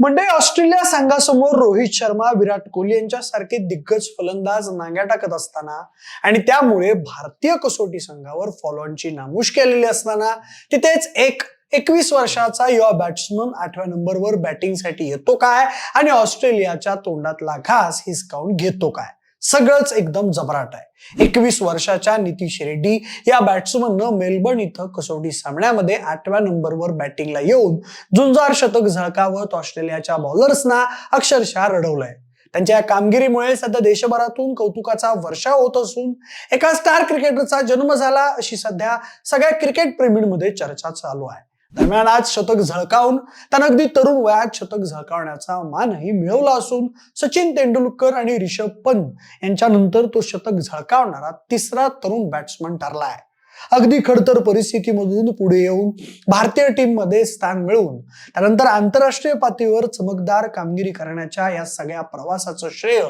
म्हणजे ऑस्ट्रेलिया संघासमोर रोहित शर्मा विराट कोहली यांच्यासारखे दिग्गज फलंदाज नांग्या टाकत असताना आणि त्यामुळे भारतीय कसोटी संघावर फॉलॉनची नामुश केलेली असताना तिथेच एक एकवीस वर्षाचा युवा बॅट्समन आठव्या नंबरवर बॅटिंगसाठी येतो काय आणि ऑस्ट्रेलियाच्या तोंडातला घास हिसकावून घेतो काय? सगळंच एकदम जबराट आहे. एकवीस वर्षाच्या नितीश रेड्डी या बॅट्समननं मेलबर्न इथं कसोटी सामन्यामध्ये आठव्या नंबरवर बॅटिंगला येऊन झुंजार शतक झळकावत ऑस्ट्रेलियाच्या बॉलर्सना अक्षरशः रडवलंय. त्यांच्या या कामगिरीमुळे सध्या देशभरातून कौतुकाचा वर्षा होत असून एका स्टार क्रिकेटरचा जन्म झाला अशी सध्या सगळ्या क्रिकेट प्रेमींमध्ये चर्चा चालू आहे. दरम्यान आज शतक झळकावून त्यानं अगदी तरुण वयात शतक झळकावण्याचा मानही मिळवला असून सचिन तेंडुलकर आणि रिषभ पंत यांच्यानंतर तो शतक झळकावणारा तिसरा तरुण बॅट्समन ठरला आहे. अगदी खडतर परिस्थितीमधून पुढे येऊन भारतीय टीममध्ये स्थान मिळवून त्यानंतर आंतरराष्ट्रीय पातळीवर चमकदार कामगिरी करण्याच्या या सगळ्या प्रवासाचं श्रेय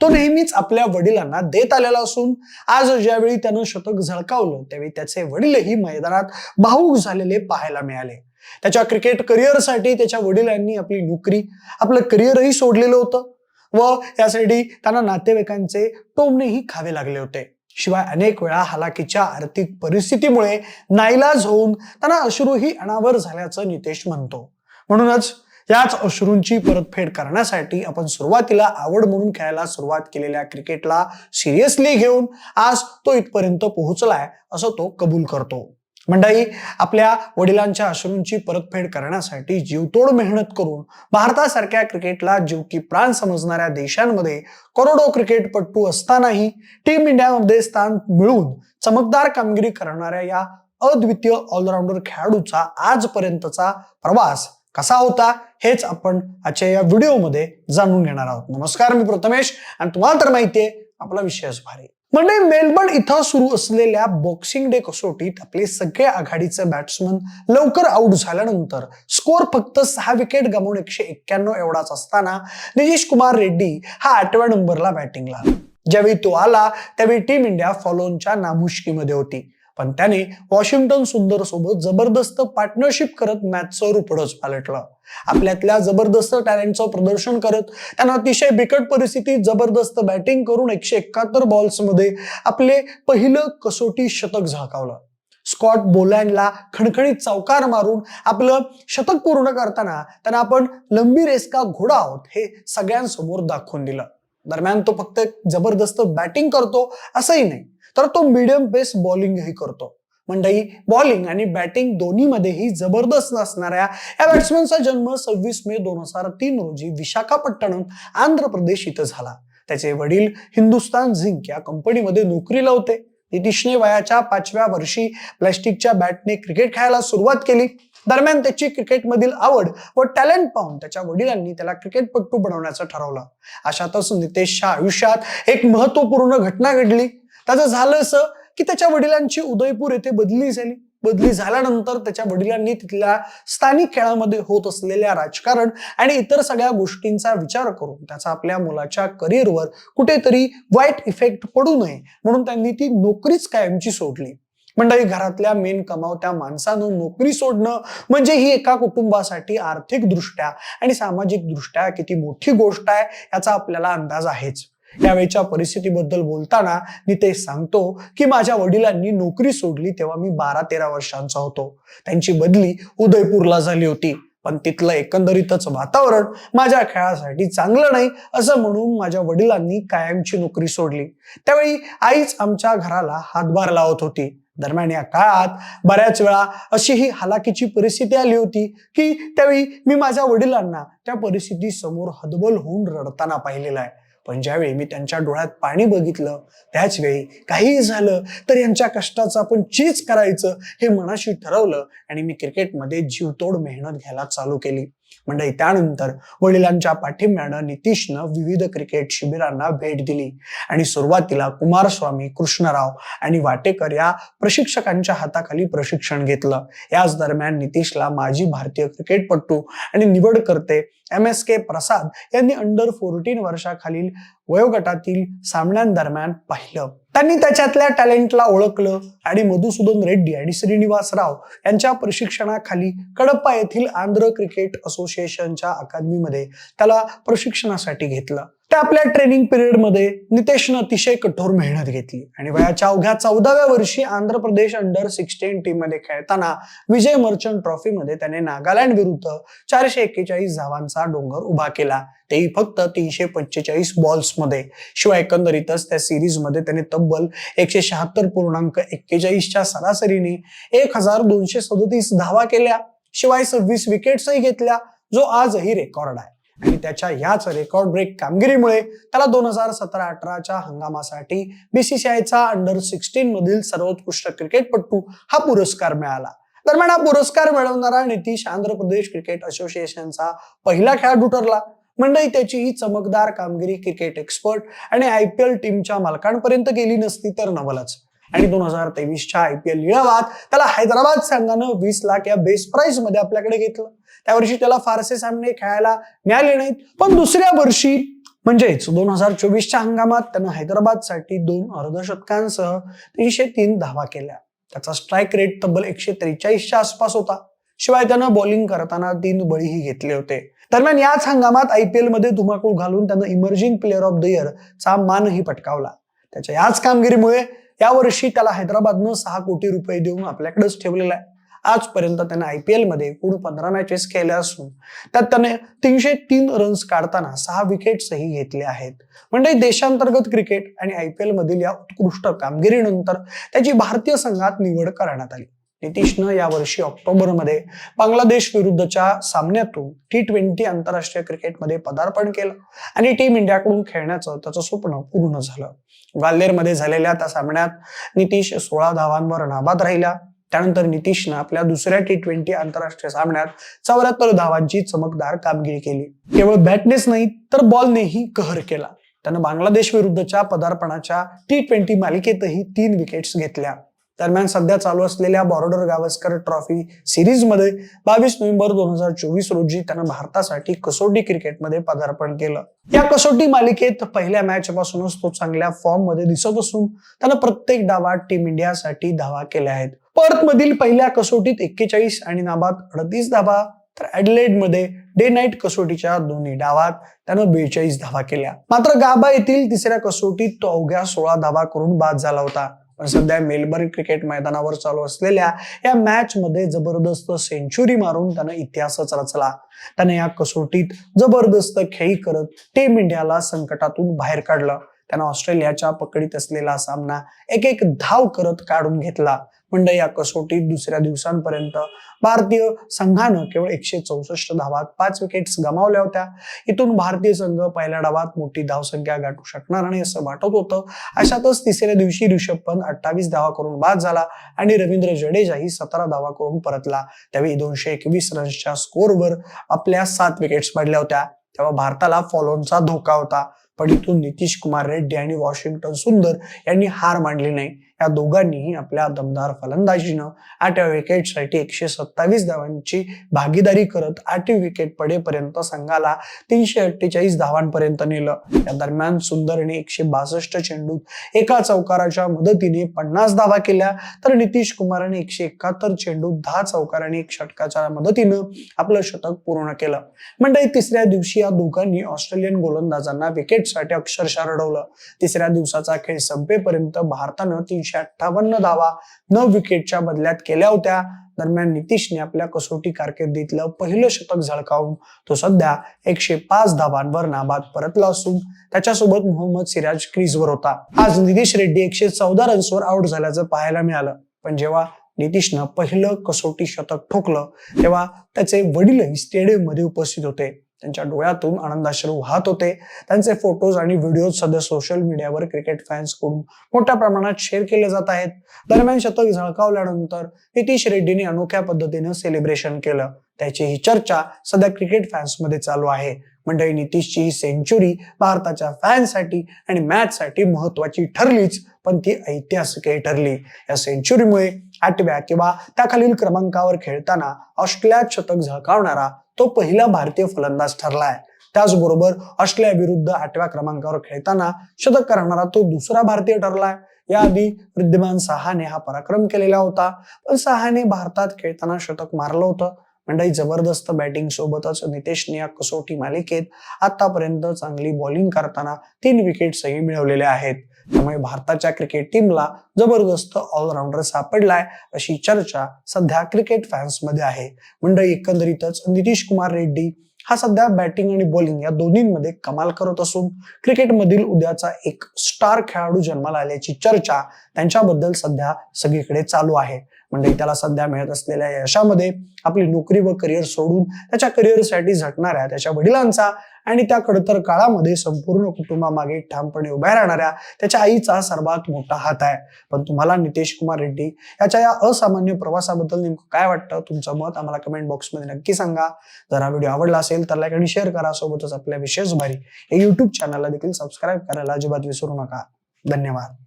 तो नेहमीच आपल्या वडिलांना देत आलेला असून आज ज्यावेळी त्यानं शतक झळकावलं त्यावेळी त्याचे वडीलही मैदानात भाऊक झालेले पाहायला मिळाले. त्याच्या क्रिकेट करिअरसाठी त्याच्या वडिलांनी आपली नोकरी आपलं करिअरही सोडलेलं होतं व यासाठी त्यांना नातेवाईकांचे टोमणेही खावे लागले होते. शिवाय अनेक वेळा हलाकीच्या आर्थिक परिस्थितीमुळे नाईलाज होऊन त्यांना अश्रूही अनावर झाल्याचं नितेश म्हणतो. म्हणूनच याच अश्रूंची परतफेड करण्यासाठी आपण सुरुवातीला आवड म्हणून खेळायला सुरुवात केलेल्या क्रिकेटला सिरियसली घेऊन आज तो इथपर्यंत पोहोचलाय असं तो कबूल करतो. मंडळी आपल्या वडिलांच्या अश्रूंची परतफेड करण्यासाठी जीवतोड मेहनत करून भारतासारख्या क्रिकेटला जीव की प्राण समजणाऱ्या देशांमध्ये करोडो क्रिकेटपटू असतानाही टीम इंडियामध्ये स्थान मिळवून चमकदार कामगिरी करणाऱ्या या अद्वितीय ऑलराऊंडर खेळाडूचा आजपर्यंतचा प्रवास कसा होता हेच आपण आजच्या या व्हिडिओमध्ये जाणून घेणार आहोत. नमस्कार मी प्रथमेश आणि तुम्हाला तर माहितीये आपला विषयच भारी. म्हणजे मेलबर्न इथं सुरू असलेल्या बॉक्सिंग डे कसोटीत आपले सगळे आघाडीचे बॅट्समन लवकर आऊट झाल्यानंतर स्कोअर फक्त सहा विकेट गमावून एकशे एक्क्याण्णव एवढाच असताना नितीश कुमार रेड्डी हा आठव्या नंबरला बॅटिंगला ज्यावेळी तो आला त्यावेळी टीम इंडिया फॉलोनच्या नामुष्कीमध्ये होती. पण त्याने वॉशिंग्टन सुंदर सोबत जबरदस्त पार्टनरशिप करत मॅचचं रुपडच पालटलं. आपल्यातल्या जबरदस्त टॅलेंटचं प्रदर्शन करत त्यांना अतिशय बिकट परिस्थितीत जबरदस्त बॅटिंग करून एकशे एकाहत्तर बॉल्समध्ये आपले पहिलं कसोटी शतक झाकावलं. स्कॉट बोलँडला खणखणीत चौकार मारून आपलं शतक पूर्ण करताना त्यांना आपण लंबी रेस का घोडा आहोत हे सगळ्यांसमोर दाखवून दिलं. दरम्यान तो फक्त जबरदस्त बॅटिंग करतो असंही नाही. तर तो मिडियम पेस बॉलिंगही करतो. मंडई बॉलिंग आणि बॅटिंग दोन्हीमध्येही जबरदस्त असणाऱ्या या बॅट्समनचा जन्म सव्वीस मे दोन हजार तीन रोजी विशाखापट्टणम आंध्र प्रदेश इथं झाला. त्याचे वडील हिंदुस्तान झिंक या कंपनीमध्ये नोकरीला होते नितीशने वयाच्या पाचव्या वर्षी प्लॅस्टिकच्या बॅटने क्रिकेट खेळायला सुरुवात केली. दरम्यान त्याची क्रिकेटमधील आवड व टॅलेंट पाहून त्याच्या वडिलांनी त्याला क्रिकेटपटू बनवण्याचं ठरवलं. अशातच नितेशच्या आयुष्यात एक महत्त्वपूर्ण घटना घडली. त्याचं झालं असं की त्याच्या वडिलांची उदयपूर येथे बदली झाली. बदली झाल्यानंतर त्याच्या वडिलांनी तिथल्या स्थानिक खेळामध्ये होत असलेल्या राजकारण आणि इतर सगळ्या गोष्टींचा विचार करून त्याचा आपल्या मुलाच्या करिअरवर कुठेतरी वाईट इफेक्ट पडू नये म्हणून त्यांनी ती नोकरीच कायमची सोडली. मंडळी घरातल्या मेन कमावत्या माणसानं नोकरी सोडणं म्हणजे ही एका कुटुंबासाठी आर्थिक दृष्ट्या आणि सामाजिक दृष्ट्या किती मोठी गोष्ट आहे याचा आपल्याला अंदाज आहेच. यावेळच्या परिस्थितीबद्दल बोलताना नितेश सांगतो की माझ्या वडिलांनी नोकरी सोडली तेव्हा मी बारा तेरा वर्षांचा होतो. त्यांची बदली उदयपूरला झाली होती. पण तिथलं एकंदरीतच वातावरण माझ्या खेळासाठी चांगलं नाही असं म्हणून माझ्या वडिलांनी कायमची नोकरी सोडली. त्यावेळी आईच आमच्या घराला हातभार लावत होती. दरम्यान या काळात बऱ्याच वेळा अशी ही हलाकीची परिस्थिती आली होती की त्यावेळी मी माझ्या वडिलांना त्या परिस्थिती समोर हदबल होऊन रडताना पाहिलेलं आहे. पण ज्यावेळी मी त्यांच्या डोळ्यात पाणी बघितलं त्याच वेळी काहीही झालं तर यांच्या कष्टाचं आपण चीज करायचं हे मनाशी ठरवलं आणि मी क्रिकेटमध्ये जीवतोड मेहनत घ्यायला चालू केली. म्हणजे त्यानंतर वडिलांच्या पाठिंब्यानं नितीशनं विविध क्रिकेट शिबिरांना भेट दिली. आणि सुरुवातीला कुमारस्वामी कृष्णराव आणि वाटेकर या प्रशिक्षकांच्या हाताखाली प्रशिक्षण घेतलं. याच दरम्यान नितीशला माजी भारतीय क्रिकेटपटू आणि निवडकर्ते एम एस के प्रसाद यांनी अंडर फोर्टीन वर्षाखालील वयोगटातील सामन्यांदरम्यान पाहिलं. त्यांनी त्याच्यातल्या टॅलेंटला ओळखलं आणि मधुसूदन रेड्डी आणि श्रीनिवास राव यांच्या प्रशिक्षणाखाली कडप्पा येथील आंध्र क्रिकेट असोसिएशनच्या अकादमीमध्ये त्याला प्रशिक्षणासाठी घेतलं. त्या आपल्या ट्रेनिंग पिरियडमध्ये नितेशनं अतिशय कठोर मेहनत घेतली. आणि वयाच्या अवघ्या चौदाव्या वर्षी आंध्र प्रदेश अंडर सिक्स्टीन टीममध्ये खेळताना विजय मर्चंट ट्रॉफीमध्ये त्याने नागालँड विरुद्ध चारशे एक्केचाळीस धावांचा डोंगर उभा केला. तेही फक्त तीनशे पंचेचाळीस बॉल्समध्ये. शिवाय एकंदरीतच त्या सिरीजमध्ये त्याने तब्बल एकशे शहात्तर पूर्णांक एक्केचाळीसच्या सरासरीने एक हजार दोनशे सदतीस धावा केल्या. शिवाय सव्वीस विकेट्सही घेतल्या जो आजही रेकॉर्ड आहे. आणि त्याच्या ह्याच रेकॉर्ड ब्रेक कामगिरीमुळे त्याला दोन हजार सतरा अठराच्या हंगामासाठी बीसीसीआयचा अंडर सिक्स्टीन मधील सर्वोत्कृष्ट क्रिकेटपटू हा पुरस्कार मिळाला. दरम्यान हा पुरस्कार मिळवणारा नितीश आंध्र प्रदेश क्रिकेट असोसिएशनचा पहिला खेळाडू ठरला. मंडळी त्याची ही चमकदार कामगिरी क्रिकेट एक्सपर्ट आणि आय पी एल टीमच्या मालकांपर्यंत गेली नसती तर नवलच. आणि दोन हजार तेवीसच्या आय पी एल लिळावात त्याला हैदराबाद संघानं वीस लाख या बेस प्राइसमध्ये आपल्याकडे घेतलं. त्या वर्षी त्याला फारसे सामने खेळायला मिळाले नाहीत. पण दुसऱ्या वर्षी म्हणजेच दोन हजार चोवीसच्या हंगामात त्यानं हैदराबादसाठी दोन अर्धशतकांसह तीनशे तीन धावा केल्या. त्याचा स्ट्राईक रेट तब्बल एकशे त्रेचाळीसच्या आसपास होता. शिवाय त्यानं बॉलिंग करताना तीन बळीही घेतले होते. दरम्यान याच हंगामात आय पी एलमध्ये धुमाकूळ घालून त्यानं emerging player of the year चा मानही पटकावला. त्याच्या याच कामगिरीमुळे यावर्षी त्याला हैदराबादनं सहा कोटी रुपये देऊन आपल्याकडेच ठेवलेला आहे. आजपर्यंत त्याने आय पी एलमध्ये एकूण पंधरा मॅचेस केल्या असून त्यात त्याने तीनशे तीन रन्स काढताना सहा विकेट्सही घेतले आहेत. म्हणजे देशांतर्गत क्रिकेट आणि आय पी एलमधील या उत्कृष्ट कामगिरीनंतर त्याची भारतीय संघात निवड करण्यात आली. नितीशनं यावर्षी ऑक्टोबरमध्ये बांगलादेश विरुद्धच्या सामन्यातून टी ट्वेंटी आंतरराष्ट्रीय क्रिकेटमध्ये पदार्पण केलं आणि टीम इंडियाकडून खेळण्याचं त्याचं स्वप्न पूर्ण झालं. ग्वाल्हेरमध्ये झालेल्या त्या सामन्यात नितीश सोळा धावांवर नाबाद राहिला. त्यानंतर नितीशनं आपल्या दुसऱ्या टी ट्वेंटी आंतरराष्ट्रीय सामन्यात चौऱ्याहत्तर धावांची चमकदार कामगिरी केली. केवळ बॅटनेच नाही तर बॉलनेही कहर केला. त्यानं बांगलादेश विरुद्धच्या पदार्पणाच्या टी ट्वेंटी मालिकेतही तीन विकेट्स घेतल्या. दरम्यान सध्या चालू असलेल्या बॉर्डर गावस्कर ट्रॉफी सिरीजमध्ये बावीस नोव्हेंबर दोन हजार चोवीस रोजी त्यानं भारतासाठी कसोटी क्रिकेटमध्ये पदार्पण केलं. या कसोटी मालिकेत पहिल्या मॅच पासूनच तो चांगल्या फॉर्ममध्ये दिसत असून त्यानं प्रत्येक डावात टीम इंडियासाठी धावा केल्या आहेत. पर्थ मधील पहिल्या कसोटीत एक्केचाळीस आणि नाबाद अडतीस धावा तर ऍडलेडमध्ये डे नाईट कसोटीच्या दोन्ही डावात त्यानं बेचाळीस धावा केल्या. मात्र गाबा येथील तिसऱ्या कसोटीत तो अवघ्या सोळा धावा करून बाद झाला होता. सध्या मेलबर्न क्रिकेट मैदानावर चालू असलेल्या या मॅच मध्ये जबरदस्त सेंचुरी मारून त्यानं इतिहासच रचला. त्याने या कसोटीत जबरदस्त खेळी करत टीम इंडियाला संकटातून बाहेर काढलं. त्यानं ऑस्ट्रेलियाच्या पकडीत असलेला सामना एक एक धाव करत काढून घेतला. म्हणजे या कसोटीत दुसऱ्या दिवसांपर्यंत भारतीय संघानं केवळ एकशे चौसष्ट धावात पाच विकेट्स गमावल्या होत्या. इथून भारतीय संघ पहिल्या डावात मोठी धावसंख्या गाठू शकणार नाही असं वाटत होतं. अशातच तिसऱ्या दिवशी ऋषभ पंत अठ्ठावीस धावा करून बाद झाला आणि रवींद्र जडेजाही सतरा धावा करून परतला. त्यावेळी दोनशे एकवीस रन्सच्या स्कोरवर आपल्या सात विकेट्स पडल्या होत्या. तेव्हा भारताला फॉलोनचा धोका होता. पण इथून नितीश कुमार रेड्डी आणि वॉशिंग्टन सुंदर यांनी हार मांडली नाही. या दोघांनीही आपल्या दमदार फलंदाजीनं आठ विकेटसाठी एकशे सत्तावीस धावांची भागीदारी करत आठ विकेट पडेपर्यंत संघाला तीनशे अठ्ठेचाळीस धावांपर्यंत नेलं. या दरम्यान सुंदरने एकशे बासष्ट चेंडूत एका चौकाराच्या मदतीने पन्नास धावा केल्या. तर नितीश कुमारने एकशे एकाहत्तर चेंडूत दहा चौकार आणि एक षटकाच्या मदतीनं आपलं शतक पूर्ण केलं. म्हणजे तिसऱ्या दिवशी या दोघांनी ऑस्ट्रेलियन गोलंदाजांना विकेटसाठी अक्षरशः रडवलं. तिसऱ्या दिवसाचा खेळ संपेपर्यंत भारतानं तीनशे अठ्ठावन्न धावा न विकेटच्या बदल्यात केल्या होत्या. दरम्यान नितीशने आपल्या कसोटी कारकिर्दीतलं पहिलं शतक झळकावून तो सध्या एकशे पाच धावांवर नाबाद परतला असून त्याच्यासोबत मोहम्मद सिराज क्रीजवर होता. आज नितीश रेड्डी एकशे चौदा रन्सवर आउट झाल्याचं पाहायला मिळालं. पण जेव्हा नितीशनं पहिलं कसोटी शतक ठोकलं तेव्हा त्याचे वडीलही स्टेडियममध्ये उपस्थित होते. त्यांच्या डोळ्यातून आनंदाश्रू वाहत होते. त्यांचे फोटोज आणि व्हिडिओ सध्या सोशल मीडियावर क्रिकेट फॅन्सकडून मोठ्या प्रमाणात शेअर केले जात आहेत. दरम्यान शतक झळकावल्यानंतर नितीश रेड्डीने अनोख्या पद्धतीनं सेलिब्रेशन केलं. त्याची ही चर्चा सध्या क्रिकेट फॅन्समध्ये चालू आहे. मंडळी नितीशची ही सेंचुरी भारताच्या फॅन्ससाठी आणि मॅच साठी महत्वाची ठरलीच पण ती ऐतिहासिकही ठरली. या सेंचुरीमुळे आठव्या किंवा त्याखालील क्रमांकावर खेळताना ऑस्ट्रेलियात शतक झळकावणारा तो पहिला भारतीय फलंदाज ठरलाय. त्याचबरोबर ऑस्ट्रेलिया विरुद्ध आठव्या क्रमांकावर खेळताना शतक करणारा तो दुसरा भारतीय ठरलाय. याआधी वृद्धिमान सहाने हा पराक्रम केलेला होता. पण सहाने भारतात खेळताना शतक मारलं होतं. मंडळी जबरदस्त बॅटिंग सोबतच नितेशने या कसोटी मालिकेत आतापर्यंत चांगली बॉलिंग करताना तीन विकेट्सही मिळवलेल्या आहेत. त्यामुळे भारताच्या क्रिकेट टीमला जबरदस्त ऑलराऊंडर सापडलाय अशी चर्चा सध्या क्रिकेट फॅन्समध्ये आहे. मंडळी एकंदरीतच नितीश कुमार रेड्डी हा सध्या बॅटिंग आणि बॉलिंग या दोन्हींमध्ये कमाल करत असून क्रिकेटमधील उद्याचा एक स्टार खेळाडू जन्माला आल्याची चर्चा त्यांच्याबद्दल सध्या सगळीकडे चालू आहे. म्हणजे त्याला सध्या मिळत असलेल्या यशामध्ये आपली नोकरी व करिअर सोडून त्याच्या करिअरसाठी झटणाऱ्या त्याच्या वडिलांचा. आणि त्या खडतर काळामध्ये संपूर्ण कुटुंबामागे ठामपणे उभ्या राहणाऱ्या त्याच्या आईचा सर्वात मोठा हात आहे. पण तुम्हाला नितेश कुमार रेड्डी याच्या या असामान्य प्रवासाबद्दल नेमकं काय वाटतं? तुमचं मत आम्हाला कमेंट बॉक्समध्ये नक्की सांगा. जर हा व्हिडिओ आवडला असेल तर लाईक आणि शेअर करा. सोबतच आपल्या विशेष भारी हे युट्यूब चॅनलला देखील सबस्क्राईब करायला अजिबात विसरू नका. धन्यवाद.